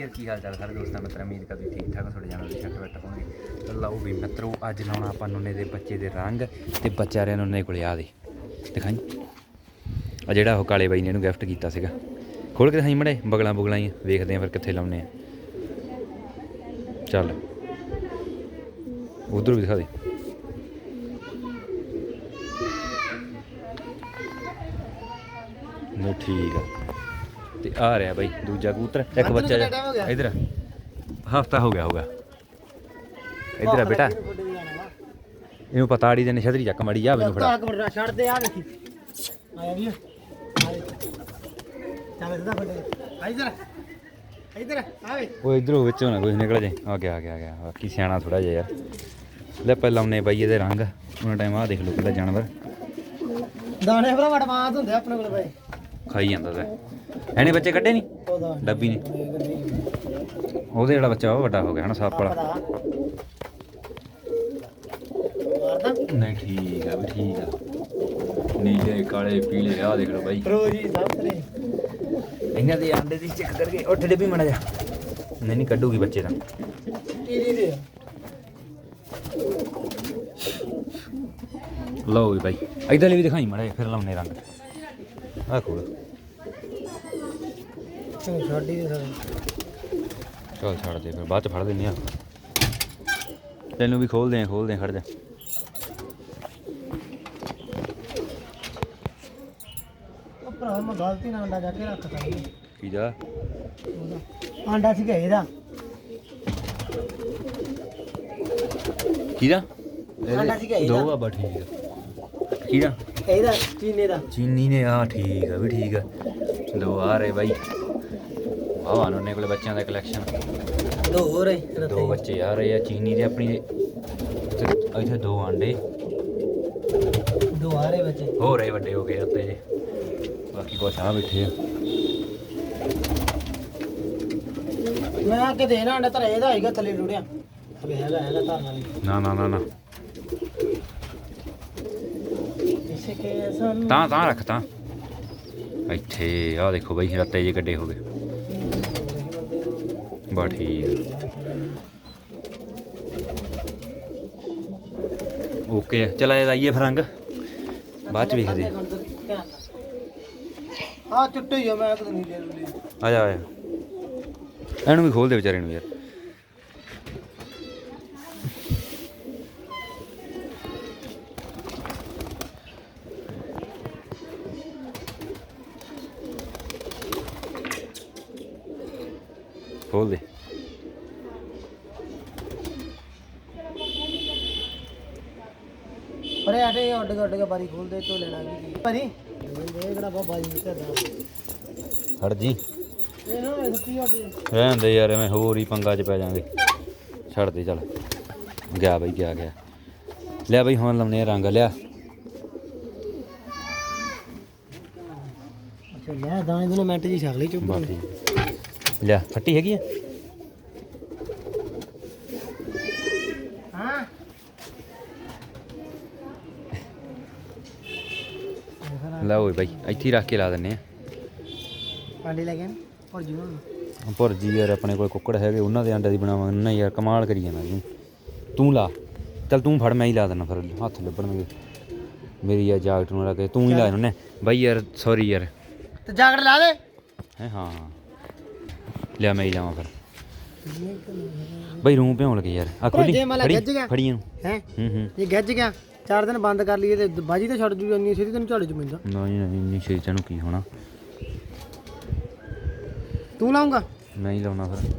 ਯਾਰ ਕੀ ਹਾਲ ਚਾਲ ਸਾਰੇ ਦੋਸਤਾਂ, ਮਿੱਤਰਾਂ, ਉਮੀਦ ਕਰਦੀ ਠੀਕ ਠਾਕ ਤੁਹਾਡੇ ਜਾਨ ਛੱਟ ਬੈਠ ਹੋਣਗੇ ਲਓ ਵੀ ਮਿੱਤਰੋ, ਅੱਜ ਲਾਉਣਾ ਆਪਾਂ ਨੁੰਨੇ ਦੇ ਬੱਚੇ ਦੇ ਰੰਗ ਤੇ ਬੱਚਿਆਂ ਨੁੰਨੇ ਕੋਲੇ ਆ ਦੇ। ਦਿਖਾਈ। ਆ ਜਿਹੜਾ ਉਹ ਕਾਲੇ ਬਾਈ ਨੇ ਇਹਨੂੰ ਗਿਫਟ ਕੀਤਾ ਸੀਗਾ। ਖੋਲ ਕੇ ਦਿਖਾਈ ਮੜੇ ਬਗਲਾਂ ਬੁਗਲਾਂ ਹੀ, ਵੇਖਦੇ ਆ ਫਿਰ ਕਿੱਥੇ ਲਾਉਨੇ ਆ। ਚੱਲ। ਉਧਰ ਵੀ ਦਿਖਾ ਦੇ। ਨਹੀਂ, ਠੀਕ ਆ। ਆ ਰਿਹਾ ਬਾਈ ਦੂਜਾ ਕਬੂਤਰ ਇੱਕ ਬੱਚਾ ਜਾ ਇਧਰ ਹਫਤਾ ਹੋ ਗਿਆ ਹੋਗਾ ਇਧਰ ਆ ਬੇਟਾ ਇਹਨੂੰ ਪਤਾ ਆੜੀ ਦੇ ਨਸ਼ਦਰੀ ਚੱਕ ਮੜੀ ਜਾ ਮੈਨੂੰ ਫੜਾ ਇੱਕ ਮਿੰਟ ਛੱਡ ਦੇ ਆ ਵੇਖੀ ਆਇਆ ਵੀ ਚੱਲ ਇਧਰ ਫੜ ਇਧਰ ਇਧਰ ਆਵੇ ਉਹ ਇਧਰੋਂ ਵਿੱਚੋਂ ਨਾ ਕੁਝ ਨਿਕਲ ਜਾਏ ਆ ਗਿਆ ਆ ਗਿਆ ਆ ਗਿਆ ਬਾਕੀ ਸਿਆਣਾ ਥੋੜਾ ਜਿਹਾ ਯਾਰ ਲੈ ਪਹਿਲਾਂ ਉਹਨੇ ਬਾਈ ਇਹਦੇ ਰੰਗ ਉਹਨਾਂ ਟਾਈਮ ਆ ਦੇਖ ਲਓ ਕਿਹੜਾ ਜਾਨਵਰ ਦਾਣੇ ਭਰਾ ਐਡਵਾਂਸ ਹੁੰਦੇ ਆ ਆਪਣੇ ਕੋਲ ਬਈ ਖਾਈ ਜਾਂਦਾ ਤਾ। ਐਨੇ ਬੱਚੇ ਕੱਢੇ ਨਹੀਂ ਡੱਬੀ ਨੇ। ਉਹਦੇ ਜਿਹੜਾ ਬੱਚਾ ਉਹ ਵੱਡਾ ਹੋ ਗਿਆ ਹਨਾ ਸੱਪ ਵਾਲਾ। ਨਹੀਂ ਠੀਕ ਆ ਵੀ ਠੀਕ ਆ। ਨੀਲੇ ਕਾਲੇ ਪੀਲੇ ਆ ਦੇਖ ਲਓ ਬਾਈ। ਰੋਜੀ ਸਾਹਮਣੇ ਇਹਨਾਂ ਦੇ ਆਂਡੇ ਦੀ ਚੈੱਕ ਕਰਕੇ ਉੱਠ ਡੱਬੀ ਮੜਾ ਜਾ ਨਹੀਂ ਨਹੀਂ ਕੱਢੂਗੀ ਬੱਚੇ ਤਾਂ। ਦੇ। ਲਓ ਵੀ ਬਾਈ। ਇਧਰਲੇ ਵੀ ਦਿਖਾਈ ਮੜਾ ਫਿਰ ਲਾਉਨੇ ਰੰਗ। ਆ ਕੋਲ ਚੰਗਾ ਛੱਡੀ ਦੇ ਸਾਰੇ ਚਲ ਛੱਡ ਦੇ ਫਿਰ ਬਾਅਦ ਚ ਫੜ ਦਿੰਨੇ ਆ ਤੈਨੂੰ ਵੀ ਖੋਲਦੇ ਆ ਖੋਲਦੇ ਆ ਖੜ ਜਾ ਉਹ ਭਰਾ ਮੈਂ ਗਲਤੀ ਨਾਲ ਅੰਡਾ ਜਾ ਕੇ ਰੱਖਤਾ ਸੀ ਕੀ ਜਾ ਉਹਦਾ ਆਂਡਾ ਸੀਗਾ ਇਹਦਾ ਕੀ ਦਾ ਆਂਡਾ ਸੀਗਾ ਇਹਦਾ। ਦੋ ਆ ਬਾ ਠੀਕ ਆ ਕੀ ਦਾ ਇਹਦਾ ਚੀਨੇ ਦਾ ਚੀਨੀ ਨੇ ਆ ਠੀਕ ਆ ਵੀ ਠੀਕ ਆ ਦੋ ਆ ਰਹੇ ਬਾਈ ਆਹ ਨੇ ਕੋਲੇ ਬੱਚਿਆਂ ਦਾ ਕਲੈਕਸ਼ਨ ਦੋ ਹੋਰ ਹੈ ਦੋ ਬੱਚੇ ਆ ਰਹੇ ਆ ਚੀਨੀ ਦੇ ਆਪਣੀ ਇੱਥੇ ਦੋ ਆਂਡੇ। ਦੋ ਆ ਰਹੇ ਬੱਚੇ। ਹੋ ਰਹੇ ਵੱਡੇ ਹੋ ਗਏ ਉੱਤੇ ਜੇ। ਬਾਕੀ ਕੁਛ ਆ ਬੈਠੇ ਆ। ਮੈਂ ਆ ਕੇ ਦੇਣਾ ਅੰਡਾ ਤਾਂ ਇਹਦਾ ਹੈਗਾ ਥੱਲੇ ਰੁੜਿਆ ਅਬੇ ਹੈਗਾ ਹੈਗਾ ਧਰਨ ਵਾਲੀ। ਨਾ ਨਾ ਨਾ ਨਾ। ਇਸੇ ਕੇ ਸਨ ਤਾਂ ਤਾਂ ਰੱਖ ਤਾਂ। ਇੱਥੇ ਆ ਦੇਖੋ ਬਈ ਰੱਤੇ ਜੇ ਗੱਡੇ ਹੋ ਗਏ। ਬਾ ਠੀਕ ਓਕੇ ਚਲਾ ਜਾਈਏ ਫਿਰ ਰੰਗ ਬਾਅਦ ਚ ਵੇਖਦੇ। ਆ ਚੁੱਟੇ ਹੀ ਆ ਮੈਂ ਕਦੇ ਨਹੀਂ ਲੈ ਲਈ ਆ ਜਾ ਆ ਜਾ। ਇਹਨੂੰ ਵੀ ਖੋਲ ਦੇ ਵਿਚਾਰੇ ਨੂੰ ਯਾਰ। ਖੋਲ ਦੇ ਅਰੇ ਆਟੇ ਉੱਡ ਕੇ ਉੱਡ ਕੇ ਬਾਰੀ ਖੋਲ ਦੇ ਤੋ ਲੈਣਾ ਵੀ ਪਰੀ ਇਹ ਕਿਹੜਾ ਬਾਬਾ ਜੀ ਤੇ ਦਾ ਹਟ ਜੀ। ਇਹ ਨਾ ਸੁੱਕੀ ਉੱਡ ਰਹਿਣ ਦੇ ਯਾਰ ਐਵੇਂ ਹੋਰ ਹੀ ਪੰਗਾ ਚ ਪੈ ਜਾਾਂਗੇ ਛੱਡ ਦੇ ਚੱਲ। ਗਿਆ ਬਈ ਗਿਆ ਗਿਆ। ਲਿਆ ਬਈ ਹੁਣ ਲਾਉਨੇ ਆ ਰੰਗ ਲਿਆ। ਅੱਛਾ ਲੈ ਦਾਣੇ ਦੋਨੇ ਮਿੰਟ ਜੀ ਛਕ ਲਈ ਚੁੱਪ ਬਾ ਠੀਕ ਲਿਆ ਫੱਟੀ ਹੈਗੀ ਆ? ਹਾਂ। ਲੈ ਓਏ ਬਾਈ ਇੱਥੇ ਹੀ ਰੱਖ ਕੇ ਲਾ ਦਿੰਨੇ ਆ। ਪਾਂਡੇ ਲੈ ਕੇ ਆਏ? ਔਰ ਜੀ ਹੁਣ ਭੁਰਜੀ ਯਾਰ ਆਪਣੇ ਕੋਲ ਕੁੱਕੜ ਹੈਗੇ ਉਹਨਾਂ ਦੇ ਅੰਡੇ ਦੀ ਬਣਾਵਾਂਗੇ। ਨਾ ਯਾਰ ਕਮਾਲ ਕਰੀ ਜਾਣਾ ਤੂੰ। ਤੂੰ ਲਾ। ਚੱਲ ਤੂੰ ਫੜ ਮੈਂ ਹੀ ਲਾ ਦਿੰਦਾ ਫਿਰ ਹੱਥ ਲੱਭਣਗੇ। ਮੇਰੀ ਆ ਜਾਕਟ ਨੂੰ ਲੱਗੇ ਤੂੰ ਹੀ ਲਾ ਇਹਨੇ ਬਾਈ ਯਾਰ ਸੌਰੀ ਯਾਰ। ਤੇ ਜਾਗੜ ਲਾ ਦੇ। ਹੈ ਹਾਂ। ਲਿਆ ਮੈਂ ਹੀ ਲਾਵਾਂ ਫਿਰ। ਬਾਈ ਰੂਮ ਭਿਉਣ ਲੱਗੇ ਯਾਰ। ਆ ਖੋਲੀ ਜੇ ਫੜੀ ਗਿੱਜ ਗਿਆ। ਫੜੀ ਇਹਨੂੰ। ਹੈ? ਹੂੰ ਹੂੰ। ਇਹ ਗੱਜ ਗਿਆ ਚਾਰ ਦਿਨ ਬੰਦ ਕਰ ਲਈਏ ਤੇ ਬਾਜੀ ਤੇ ਛੱਡ ਜੂ ਇੰਨੀ ਸਿੱਧੀ ਤੈਨੂੰ ਝਾੜੇ ਚ ਪੈਂਦਾ ਨਹੀਂ ਨਹੀਂ ਇੰਨੀ ਛੇਚਾ ਨੂੰ ਕੀ ਹੋਣਾ। ਤੂੰ ਲਾਉਂਗਾ ਮੈਂ ਹੀ ਲਾਉਣਾ ਫਿਰ।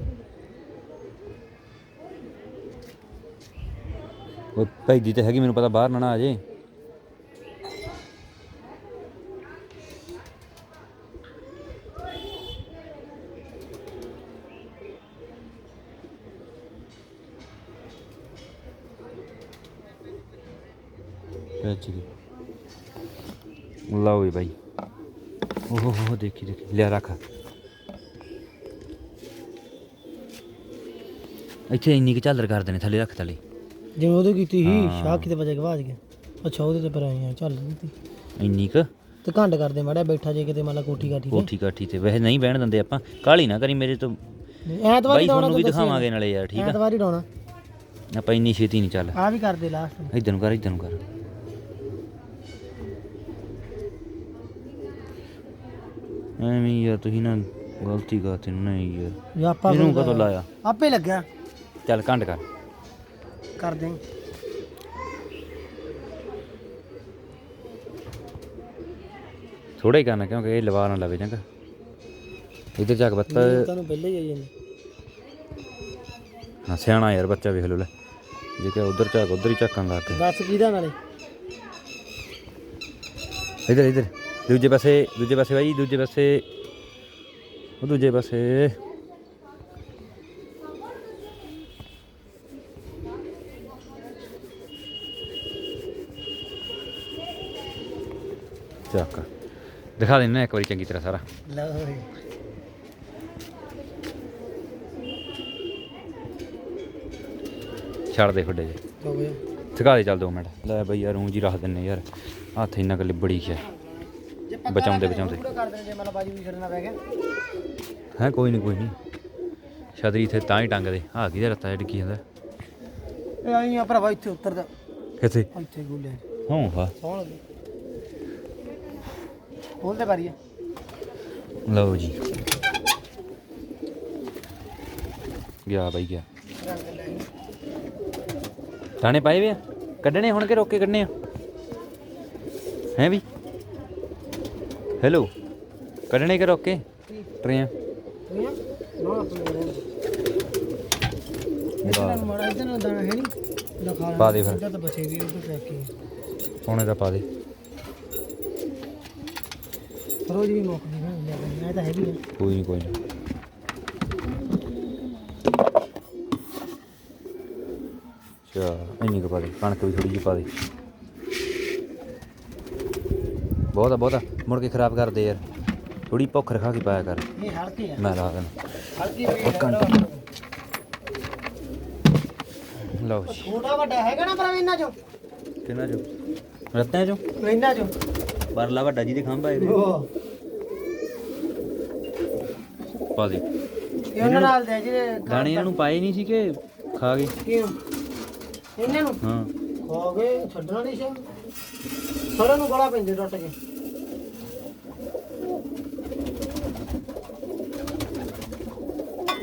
ਉਹ ਭੈਦੀ ਤੇ ਹੈਗੀ ਮੈਨੂੰ ਪਤਾ ਬਾਹਰ ਨਾ ਨਾ ਆ ਜੇ। ਲਓ ਵੀ ਬਾਈ। ਓਹ ਹੋ ਹੋ ਦੇਖੀ ਦੇਖੀ। ਲਿਆ ਰੱਖ। ਇੱਥੇ ਇੰਨੀ ਕੁ ਝਾਲਰ ਕਰਦੇ ਨੇ ਥੱਲੇ ਰੱਖ ਥੱਲੇ। ਜਿਵੇਂ ਉਹਦੇ ਕੀਤੀ ਸੀ। ਸ਼ਾਹ ਕਿਤੇ ਵਜੇ ਗਵਾਜ ਗਿਆ। ਅੱਛਾ ਉਹਦੇ ਤੇ ਪਰ ਆਏ ਆ ਚੱਲ ਦਿੱਤੀ ਇੰਨੀ ਕੁ? ਤੇ ਘੰਡ ਕਰਦੇ ਮਾੜਾ ਬੈਠਾ ਜੇ ਕਿਤੇ ਮੰਨ ਲਾ ਕੋਠੀ ਕਾਠੀ ਤੇ। ਕੋਠੀ ਕਾਠੀ ਤੇ। ਵੈਸੇ ਨਹੀਂ ਬਹਿਣ ਦਿੰਦੇ ਆਪਾਂ। ਕਾਲੀ ਨਾ ਕਰੀ ਮੇਰੇ ਤੋਂ। ਐਤਵਾਰ ਬਾਈ ਡਾਉਣਾ ਤੁਹਾਨੂੰ ਵੀ ਦਿਖਾਵਾਂਗੇ ਨਾਲੇ ਯਾਰ ਠੀਕ ਆ? ਐਤਵਾਰ ਡਾਉਣਾ। ਆਪਾਂ ਇੰਨੀ ਛੇਤੀ ਨਹੀਂ ਚੱਲ। ਆ ਵੀ ਕਰਦੇ ਲਾਸਟ ਇਧਰ ਨੂੰ ਕਰ ਇਧਰ ਨੂੰ ਕਰ। ਐਵੇਂ ਹੀ ਯਾਰ ਤੁਸੀਂ ਨਾ ਗਲਤੀ ਕਰਤੇ ਨਹੀਂ ਯਾਰ। ਜੋ ਆਪਾਂ ਇਹਨੂੰ ਕਦੋਂ ਲਾਇਆ? ਆਪੇ ਲੱਗਿਆ। ਚੱਲ ਕੰਡ ਕਰ। ਕਰਦੇ ਆਂ ਥੋੜਾ ਹੀ ਕਰਨਾ ਕਿਉਂਕਿ ਇਹ ਲਵਾ ਨਾ ਲਵੇ ਚੰਗਾ। ਇਧਰ ਚੱਕ ਬੱਤਾ ਤੁਹਾਨੂੰ ਪਹਿਲੇ ਹੀ ਆਈ ਜਾਂਦੇ। ਹਾਂ ਸਿਆਣਾ ਯਾਰ ਬੱਚਾ ਵੇਖ ਲੋ ਲੈ। ਜੇ ਕਿ ਉਧਰ ਝਾਕ ਉਧਰ ਹੀ ਝਾਕਣ ਲੱਗ ਗਿਆ। ਦੱਸ ਕਿਹਦਾ ਨਾਲੇ? ਇਧਰ ਇਧਰ। ਦੂਜੇ ਪਾਸੇ ਦੂਜੇ ਪਾਸੇ ਬਾਈ ਦੂਜੇ ਪਾਸੇ। ਉਹ ਦੂਜੇ ਪਾਸੇ। ਚੱਕ। ਦਿਖਾ ਦੇਣਾ ਇੱਕ ਵਾਰੀ ਚੰਗੀ ਤਰ੍ਹਾਂ ਸਾਰਾ। ਲਓ ਛੱਡ ਦੇ ਫੱਡੇ ਜੇ। ਹੋ ਗਿਆ। ਦੇ ਚੱਲ ਦੋ ਮਿੰਟ। ਲੈ ਬਈ ਯਾਰ ਊਂ ਜੀ ਰੱਖ ਦਿੰਨੇ ਯਾਰ। ਹੱਥ ਇੰਨਾ ਕੁ ਲਿਬੜੀ ਗਿਆ। ਜੇ ਬਚਾਉਂਦੇ- ਬਚਾਉਂਦੇ। ਕਰ ਦੇਣਾ ਜੇ ਮਤਲਬ ਬਾਜੀ ਵੀ ਛੱਡਣਾ ਪੈ ਗਿਆ। ਹੈ ਕੋਈ ਨਹੀਂ ਕੋਈ ਨਹੀਂ ਛਤਰੀ ਇੱਥੇ ਤਾਂ ਹੀ ਟੰਗਦੇ। ਆ ਕਿਹਦਾ ਰੱਤਾ ਡਿੱਗੀ ਜਾਂਦਾ। ਇਹ ਆਈ ਆ ਭਰਾਵਾ ਇੱਥੇ ਉੱਤਰਦਾ ਕਿੱਥੇ? ਇੱਥੇ ਗੁੱਲੇ ਹਾਂ ਹਾਂ ਸੌਣ ਬੋਲਦੇ ਪਾਰੀਏ ਲਓ ਜੀ। ਗਿਆ ਬਾਈ ਗਿਆ। ਦਾਣੇ ਪਾਏ ਵੇ ਕੱਢਣੇ ਹੁਣ ਕਿ ਰੋਕੇ ਕੱਢਣੇ ਆ? ਹੈ ਵੀ ਹੈਲੋ ਕੱਢਣੇ ਕਿ ਰੋਕੇ ਟਰੇਆਂ ਨਾ ਆਪਣੇ ਰਹਿਣ ਇਧਰ ਨੂੰ ਮਾੜਾ ਇਧਰ ਨੂੰ ਦਾਣਾ ਹੈ ਨਹੀਂ ਦਿਖਾ ਪਾ ਦੇ ਫਿਰ। ਤਾਂ ਬਚੇ ਵੀ ਉਧਰ ਚੱਕ ਕੇ। ਪੌਣੇ ਦਾ ਪਾ ਦੇ। ਰੋਜ਼ ਵੀ ਮੁੱਕ ਨਹੀਂ ਹੁੰਦਾ ਮੈਂ ਤਾਂ ਹੈਗੀ ਆ। ਕੋਈ ਨਹੀਂ ਕੋਈ ਨਹੀਂ ਚਾ ਇੰਨੀ ਕੁ ਪਾ ਦੇ ਕਣਕ ਵੀ ਥੋੜੀ ਜਿਹੀ ਪਾ ਦੇ। ਬਹੁਤਾ ਬਹੁਤਾ ਮੁੜ ਕੇ ਖਰਾਬ ਕਰਦੇ ਯਾਰ। ਥੋੜੀ ਭੁੱਖ ਰਖਾ ਕੇ ਪਾਇਆ ਕਰ। ਇਹ ਹਲਕੀ ਆ। ਮੈਂ ਲਾ ਦੇਣਾ। ਹਲਕੀ ਵੀ ਘੰਟਾ। ਲਓ ਜੀ। ਛੋਟਾ ਵੱਡਾ ਹੈਗਾ ਨਾ ਪਰ ਇਹਨਾਂ ਚੋਂ? ਕਿੰਨਾ ਚੋ? ਰੱਤਿਆਂ ਚੋ? ਇਹਨਾਂ ਚੋਂ। ਪਰਲਾ ਵੱਡਾ ਜੀ ਦੇ ਖੰਭਾ ਇਹਦੇ। ਉਹ ਪਾ ਦੇ। ਇਹ ਉਹਨਾਂ ਨਾਲ ਦੇ ਜਿਹੜੇ ਦਾਣੇ ਇਹਨਾਂ ਨੂੰ ਪਾਏ ਨਹੀਂ ਸੀ ਕਿ ਖਾ ਗਏ। ਕਿਉਂ? ਇਹਨਾਂ ਨੂੰ? ਹਾਂ। ਖਾ ਗਏ ਛੱਡਣਾ ਨਹੀਂ ਸੀ। ਸਾਰਿਆਂ ਨੂੰ ਗਲਾ ਪੈਂਦੇ ਟੁੱਟ ਕੇ।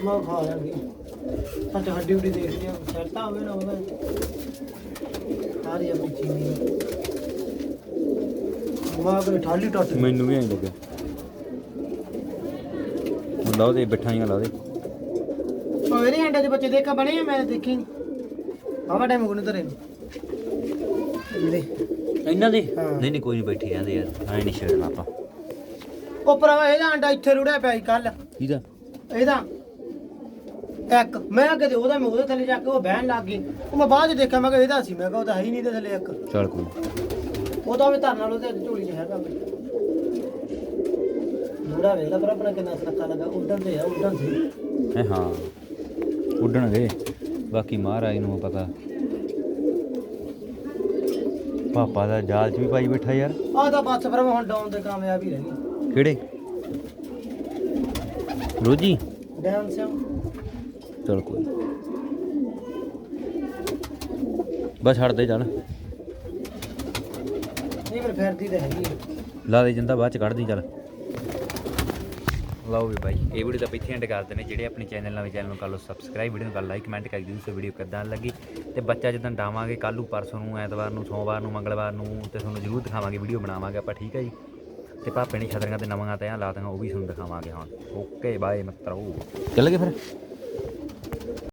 ਮੈਂ ਖਾ ਲਾਂਗੀ ਸੱਚ ਹੱਡੀ ਉੱਡੀ ਦੇਖਦੀ ਆ ਸੈੱਟਾ ਹੋਵੇ ਨਾ ਉਹਦਾ ਸਾਰੀ ਆਪਣੀ ਚੀਨੀ ਮਾਂ ਕੋਈ ਠਾਲੀ ਟੁੱਟ। ਗਈ। ਮੈਨੂੰ ਵੀ ਐਂ ਲੱਗਿਆ। ਹੁਣ ਲਾ ਦੇ ਬਿਠਾਈਆਂ ਲਾ ਦੇ। ਉਹ ਇਹਦੇ ਅੰਡੇ ਦੇ ਬੱਚੇ ਦੇਖਾ ਬਣੇ ਆ ਮੈਂ ਦੇਖੀ ਆਵਾ ਟਾਈਮ ਕੋਨੇ ਤਰੇ ਨੂੰ। ਇਹਦੇ ਇਹਨਾਂ ਦੇ। ਨਹੀਂ ਨਹੀਂ ਕੋਈ ਨਹੀਂ ਬੈਠੀ ਜਾਂਦੇ ਯਾਰ। ਐਂ ਨਹੀਂ ਛੇੜਨਾ ਆਪਾਂ। ਉਹ ਭਰਾਵਾ ਇਹਦਾ ਅੰਡਾ ਇੱਥੇ ਰੁੜਿਆ ਪਿਆ ਸੀ ਕੱਲ ਕਿਹਦਾ? ਇਹਦਾ। ਇੱਕ। ਮੈਂ ਕਦੇ ਉਹਦਾ ਮੈਂ ਉਹਦੇ ਥੱਲੇ ਜਾ ਕੇ ਉਹ ਬਹਿਣ ਲੱਗ ਗਈ। ਉਹ ਮੈਂ ਬਾਅਦ ਚ ਦੇਖਿਆ ਮੈਂ ਕਿਹਾ ਇਹਦਾ ਸੀ। ਮੈਂ ਕਿਹਾ ਉਹ ਤਾਂ ਹੈ ਹੀ ਨਹੀਂ ਤੇ ਥੱਲੇ ਇੱਕ। ਚੱਲ ਕੋਈ ਉਹਦਾ ਵੀ ਧਰਨ ਨਾਲ ਉਹਦੇ ਝੋਲੀ 'ਚ ਹੈਗਾ ਮੂੜਾ ਵੇਲਾ ਪਰ ਆਪਣਾ ਕਿੰਨਾ ਸਨੱਕਾ ਲੱਗਾ। ਉੱਡਣ ਤੇ ਆ ਉੱਡਣ ਸੀ ਹਾਂ। ਉੱਡਣਗੇ। ਬਾਕੀ ਮਹਾਰਾਜ ਨੂੰ ਪਤਾ। ਪਾਪਾ ਦਾ ਜਾਲ ਚ ਵੀ ਪਾਈ ਬੈਠਾ ਯਾਰ। ਆਹ ਤਾਂ ਬਸ ਪਰ ਹੁਣ ਡਾਊਨ ਤੇ ਕਾਮਯਾਬ ਹੀ ਰਹਿ। ਗਈ ਕਿਹੜੇ? ਰੋਜੀ? ਡਾਊਨ ਸਿਆ ਚਲ ਕੋਈ ਬਸ ਛੱਡ ਦੇ ਚੱਲ। ਨਹੀਂ ਫਿਰ ਫੇਰਦੀ ਤਾਂ ਹੈਗੀ ਆ। ਲਾ ਦੇ ਜਾਂਦਾ ਬਾਅਦ ਚ ਕੱਢ ਦੀ ਚੱਲ। ਲਓ ਵੀ ਬਾਈ, ਇਹ ਵੀਡੀਓ ਤਾਂ ਇੱਥੇ ਐਂਡ ਕਰਦੇ ਨੇ ਜਿਹੜੇ ਆਪਣੇ ਚੈਨਲ ਨਵੇਂ ਚੈਨਲ ਨੂੰ ਕਰ ਲਓ ਸਬਸਕ੍ਰਾਈਬ ਵੀਡੀਓ ਨੂੰ ਕਰ ਲਾਈਕ ਕਮੈਂਟ ਕਰ ਦਿਓ ਸੋ ਵੀਡੀਓ ਕਿੱਦਾਂ ਲੱਗੀ। ਤੇ ਬੱਚਾ ਜਦੋਂ ਡਾਵਾਂਗੇ ਕੱਲ੍ਹ ਨੂੰ, ਪਰਸੋਂ ਨੂੰ, ਐਤਵਾਰ ਨੂੰ, ਸੋਮਵਾਰ ਨੂੰ, ਮੰਗਲਵਾਰ ਨੂੰ, ਤੇ ਤੁਹਾਨੂੰ ਜ਼ਰੂਰ ਦਿਖਾਵਾਂਗੇ ਵੀਡੀਓ ਬਣਾਵਾਂਗੇ ਆਪਾਂ, ਠੀਕ ਹੈ ਜੀ? ਤੇ ਭਾਪੇ ਨੇ ਛਤਰੀਆਂ ਤੇ ਨਵਾਂ ਤੇ ਆ ਲਾ ਦਾਂਗਾ ਉਹ ਵੀ ਤੁਹਾਨੂੰ ਦਿਖਾਵਾਂਗੇ ਹੁਣ। ਓਕੇ ਬਾਏ ਮਿੱਤਰੋ। ਚੱਲ ਗਏ ਫਿਰ।